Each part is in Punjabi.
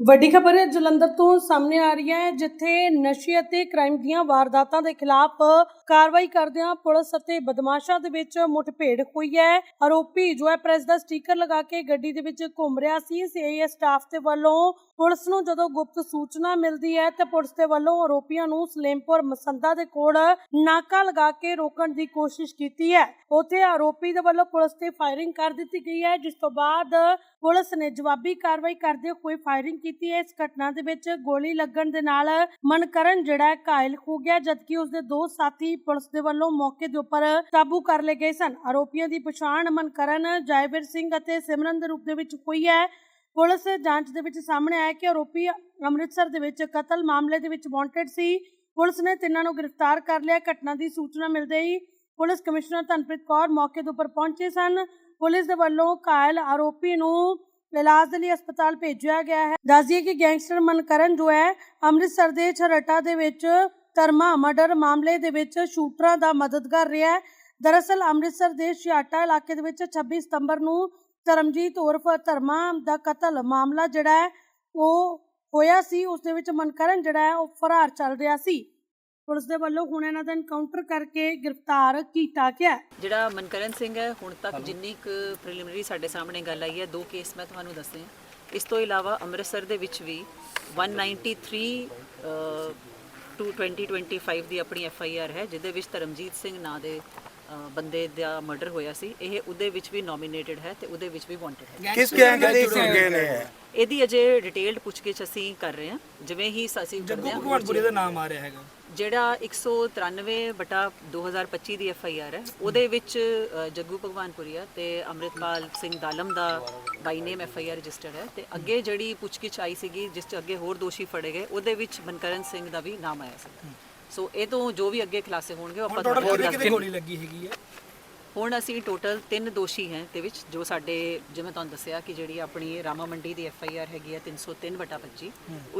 ਵੱਡੀ ਖਬਰ ਜਲੰਧਰ ਤੋਂ ਸਾਹਮਣੇ ਆ ਰਹੀ ਹੈ, ਜਿੱਥੇ ਨਸ਼ੇ ਅਤੇ ਕ੍ਰਾਈਮ ਦੀਆਂ ਵਾਰਦਾਤਾਂ ਦੇ ਖਿਲਾਫ ਕਾਰਵਾਈ ਕਰਦਿਆਂ ਪੁਲਿਸ ਅਤੇ ਬਦਮਾਸ਼ਾਂ ਦੇ ਵਿੱਚ ਮੁਠਭੇੜ ਹੋਈ ਹੈ। ਆਰੋਪੀ ਜੋ ਹੈ ਪ੍ਰੈਸ ਦਾ ਸਟicker ਲਗਾ ਕੇ ਗੱਡੀ ਦੇ ਵਿੱਚ ਘੁੰਮ ਰਿਹਾ ਸੀ। ਸੀਆਈਏ ਸਟਾਫ ਦੇ ਵੱਲੋਂ ਪੁਲਿਸ ਨੂੰ ਜਦੋਂ ਗੁਪਤ ਸੂਚਨਾ ਮਿਲਦੀ ਹੈ, ਤੇ ਪੁਲਿਸ ਦੇ ਵੱਲੋਂ ਆਰੋਪੀਆਂ ਨੂੰ ਸਲੇਮਪੁਰ ਮਸੰਦਾ ਦੇ ਕੋਲ ਨਾਕਾ ਲਗਾ ਕੇ ਰੋਕਣ ਦੀ ਕੋਸ਼ਿਸ਼ ਕੀਤੀ ਹੈ। ਉੱਥੇ ਆਰੋਪੀ ਦੇ ਵੱਲੋਂ ਪੁਲਿਸ ਤੇ ਫਾਇਰਿੰਗ ਕਰ ਦਿੱਤੀ ਗਈ ਹੈ, ਜਿਸ ਤੋਂ ਬਾਅਦ ਪੁਲਿਸ ਨੇ ਜਵਾਬੀ ਕਾਰਵਾਈ ਕਰਦੇ ਹੋਏ ਫਾਇਰਿੰਗ ਕੀਤੀ ਹੈ। ਇਸ ਘਟਨਾ ਦੇ ਵਿੱਚ ਗੋਲੀ ਲੱਗਣ ਦੇ ਨਾਲ ਮਨਕਰਨ ਜਿਹੜਾ ਘਾਇਲ ਹੋ ਗਿਆ, ਜਦਕਿ ਉਸਦੇ ਦੋ ਸਾਥੀ ਪੁਲਿਸ ਦੇ ਵੱਲੋਂ ਮੌਕੇ ਦੇ ਉੱਪਰ ਕਾਬੂ ਕਰ ਲਏ ਗਏ ਸਨ। ਆਰੋਪੀਆਂ ਦੀ ਪਛਾਣ ਮਨਕਰਨ, ਜੈਵੀਰ ਸਿੰਘ ਅਤੇ ਸਿਮਰਨ ਦੇ ਰੂਪ ਦੇ ਵਿੱਚ ਹੋਈ ਹੈ। ਪੁਲਿਸ ਜਾਂਚ ਦੇ ਵਿੱਚ ਸਾਹਮਣੇ ਆਇਆ ਕਿ ਆਰੋਪੀ ਅੰਮ੍ਰਿਤਸਰ ਦੇ ਵਿੱਚ ਕਤਲ ਮਾਮਲੇ ਦੇ ਵਿੱਚ ਵਾਂਟਡ ਸੀ। ਪੁਲਿਸ ਨੇ ਤਿੰਨਾਂ ਨੂੰ ਗ੍ਰਿਫਤਾਰ ਕਰ ਲਿਆ। ਘਟਨਾ ਦੀ ਸੂਚਨਾ ਮਿਲਦੇ ਹੀ ਪੁਲਿਸ ਕਮਿਸ਼ਨਰ ਧਨਪ੍ਰੀਤ ਕੌਰ ਮੌਕੇ ਦੇ ਉੱਪਰ ਪਹੁੰਚੇ ਸਨ। ਪੁਲਿਸ ਦੇ ਵੱਲੋਂ ਘਾਇਲ ਆਰੋਪੀ ਨੂੰ ਇਲਾਜ ਦੇ ਲਈ ਹਸਪਤਾਲ ਭੇਜਿਆ ਗਿਆ ਹੈ। ਦੱਸਦੀਏ ਕਿ ਗੈਂਗਸਟਰ ਮਨਕਰਨ ਜੋ ਹੈ, ਅੰਮ੍ਰਿਤਸਰ ਦੇ ਛਰਟਾ ਦੇ ਵਿੱਚ ਧਰਮਾ ਮਰਡਰ ਮਾਮਲੇ ਦੇ ਵਿੱਚ ਸ਼ੂਟਰਾਂ ਦਾ ਮਦਦਗਾਰ ਰਿਹਾ ਹੈ। ਦਰਅਸਲ ਅੰਮ੍ਰਿਤਸਰ ਦੇ ਛਿਆਟਾ ਇਲਾਕੇ ਦੇ ਵਿੱਚ 26 ਸਤੰਬਰ ਨੂੰ ਧਰਮਜੀਤ ਉਰਫ ਧਰਮਾ ਦਾ ਕਤਲ ਮਾਮਲਾ ਜਿਹੜਾ ਹੈ, ਉਹ ਹੋਇਆ ਸੀ। ਉਸ ਦੇ ਵਿੱਚ ਮਨਕਰਨ ਜਿਹੜਾ ਹੈ, ਉਹ ਫਰਾਰ ਚੱਲ ਰਿਹਾ ਸੀ। ਪੁਲਿਸ ਦੇ ਵੱਲੋਂ ਹੁਣ ਇਹਨਾਂ ਦਾ ਐਨਕਾਊਂਟਰ ਕਰਕੇ ਗ੍ਰਿਫਤਾਰ ਕੀਤਾ ਗਿਆ। ਜਿਹੜਾ ਮਨਕਰਨ ਸਿੰਘ ਹੈ ਹੁਣ ਤੱਕ ਜਿੰਨੀ ਕੁ ਪ੍ਰੀਲਿਮਿਨਰੀ ਸਾਡੇ ਸਾਹਮਣੇ ਗੱਲ ਆਈ ਹੈ ਦੋ ਕੇਸ ਮੈਂ ਤੁਹਾਨੂੰ ਦੱਸੇ ਹਾਂ। ਇਸ ਤੋਂ ਇਲਾਵਾ ਅੰਮ੍ਰਿਤਸਰ ਦੇ ਵਿੱਚ ਵੀ 193 ਟੂ 2025 ਦੀ ਆਪਣੀ ਐਫ ਆਈ ਆਰ ਹੈ ਜਿਹਦੇ ਵਿੱਚ ਧਰਮਜੀਤ ਸਿੰਘ ਨਾਂ ਦੇ ਬੰਦੇ ਦਾ ਮਰਡਰ ਹੋਇਆ ਸੀ ਇਹ ਉਹਦੇ ਵਿੱਚ ਵੀ ਨੋਮੀਨੇਟਡ ਹੈ ਤੇ ਉਹਦੇ ਵਿੱਚ ਵੀ ਵਾਂਟਡ ਹੈ। ਕਿਸ ਗੈਂਗ ਦੇ ਸੀਗੇ ਨੇ? ਇਹਦੀ ਅਜੇ ਡਿਟੇਲਡ ਪੁੱਛਗਿੱਛ ਅਸੀਂ ਕਰ ਰਹੇ ਹਾਂ ਜਿਵੇਂ ਹੀ ਅਸੀਂ ਕਰਦੇ ਜੱਗੂ ਭਗਵਾਨਪੁਰੀ ਦਾ ਨਾਮ ਆ ਰਿਹਾ ਹੈਗਾ। ਜਿਹੜਾ 193 ਬਟਾ 2025 ਦੀ ਐਫ ਆਈ ਆਰ ਹੈ ਉਹਦੇ ਵਿੱਚ ਜੱਗੂ ਭਗਵਾਨਪੁਰੀਆ ਤੇ ਅੰਮ੍ਰਿਤਪਾਲ ਸਿੰਘ ਦਾਲਮ ਦਾ by name F I R registered ਹੈ ਤੇ ਅੱਗੇ ਜਿਹੜੀ ਪੁੱਛਗਿੱਛ ਆਈ ਸੀਗੀ ਜਿਸ 'ਚ ਅੱਗੇ ਹੋਰ ਦੋਸ਼ੀ ਫੜੇ ਗਏ ਉਹਦੇ ਵਿੱਚ ਮਨਕਰਨ ਸਿੰਘ ਦਾ ਵੀ ਨਾਮ ਆਇਆ ਸੀ। ਸੋ ਇਹ ਤੋਂ ਜੋ ਵੀ ਅੱਗੇ ਖੁਲਾਸੇ ਹੋਣਗੇ ਉਹ ਆਪਾਂ ਟੋਟਲ ਤੁਹਾਨੂੰ ਗੋਲੀ ਲੱਗੀ ਹੈਗੀ ਹੈ? ਹੁਣ ਅਸੀਂ ਟੋਟਲ ਤਿੰਨ ਦੋਸ਼ੀ ਹੈ ਤੇ ਵਿੱਚ ਜੋ ਸਾਡੇ ਜਿਵੇਂ ਤੁਹਾਨੂੰ ਦੱਸਿਆ ਕਿ ਜਿਹੜੀ ਆਪਣੀ ਰਾਮਾ ਮੰਡੀ ਦੀ ਐਫ ਆਈ ਆਰ ਹੈਗੀ ਹੈ 303 ਵਟਾ 25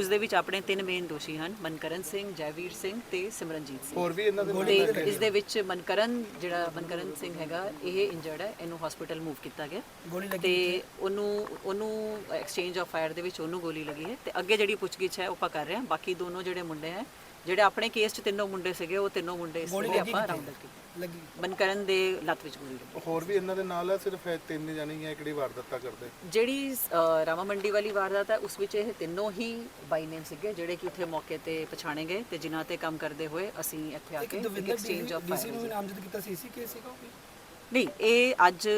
ਉਸ ਦੇ ਵਿੱਚ ਆਪਣੇ ਤਿੰਨ ਮੇਨ ਦੋਸ਼ੀ ਹਨ ਮਨਕਰਨ ਸਿੰਘ ਜੈਵੀਰ ਸਿੰਘ ਤੇ ਸਿਮਰਨਜੀਤ ਸਿੰਘ। ਹੋਰ ਵੀ ਇਹਨਾਂ ਦੇ ਤੇ ਇਸ ਦੇ ਵਿੱਚ ਮਨਕਰਨ ਜਿਹੜਾ ਮਨਕਰਨ ਸਿੰਘ ਹੈਗਾ ਇਹ ਇੰਜਰਡ ਹੈ ਇਹਨੂੰ ਹਸਪੀਟਲ ਮੂਵ ਕੀਤਾ ਗਿਆ। ਲੱਗੀ ਤੇ ਉਹਨੂੰ ਉਹਨੂੰ ਐਕਸਚੇਂਜ ਆਫ ਫਾਇਰ ਦੇ ਵਿੱਚ ਉਹਨੂੰ ਗੋਲੀ ਲੱਗੀ ਹੈ। ਤੇ ਅੱਗੇ ਜਿਹੜੀ ਪੁੱਛਗਿੱਛ ਹੈ ਉਹ ਆਪਾਂ ਕਰ ਰਹੇ ਹਾਂ। ਬਾਕੀ ਦੋਨੋਂ ਜਿਹੜੇ ਮੁੰਡੇ ਹੈ ਜਿਹੜੇ ਆਪਣੇ ਕੇਸ 'ਚ ਤਿੰਨੋਂ ਮੁੰਡੇ ਸੀਗੇ ਉਹ ਤਿੰਨੋਂ ਮੁੰਡੇ ਇਸ ਵੇਲੇ ਆਪਾਂ ਰਾਉਂਡ ਕੀਤੇ ਲੱਗੀ। ਮਨਕਰਨ ਦੇ ਲੱਤ ਵਿੱਚ ਗੋਲੀ ਲੱਗੀ। ਹੋਰ ਵੀ ਇਹਨਾਂ ਦੇ ਨਾਲ ਹੈ ਸਿਰਫ ਇਹ ਤਿੰਨ ਜਾਣੇ ਹੀ ਕਿਹੜੀ ਵਾਰਦਾਤਾਂ ਕਰਦੇ? ਜਿਹੜੀ ਰਾਮਾ ਮੰਡੀ ਵਾਲੀ ਵਾਰਦਾਤ ਹੈ ਉਸ ਵਿੱਚ ਇਹ ਤਿੰਨੋਂ ਹੀ ਬਾਈ ਨੇਮ ਸੀਗੇ ਜਿਹੜੇ ਕਿ ਉੱਥੇ ਮੌਕੇ ਤੇ ਪਛਾਣੇ ਗਏ ਤੇ ਜਿਨ੍ਹਾਂ ਤੇ ਕੰਮ ਕਰਦੇ ਹੋਏ ਅਸੀਂ ਇੱਥੇ ਆ ਕੇ ਐਕਸਚੇਂਜ ਆਫ ਨੂੰ ਫਾਇਰ ਵੀ ਨਾਮਜ਼ਦ ਕੀਤਾ ਸੀ ਸੀ ਕੇਸ ਸੀਗਾ? ਨਹੀਂ ਇਹ ਅੱਜ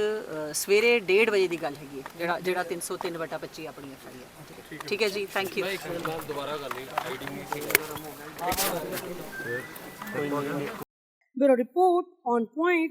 ਸਵੇਰੇ 1:30 ਵਜੇ ਦੀ ਗੱਲ ਹੈਗੀ ਹੈ ਜਿਹੜਾ ਜਿਹੜਾ 303 ਵਟਾ 25 ਆਪਣੀ ਐਫ ਆਈ ਹੈ। ਠੀਕ ਹੈ ਜੀ thank you bureau report on point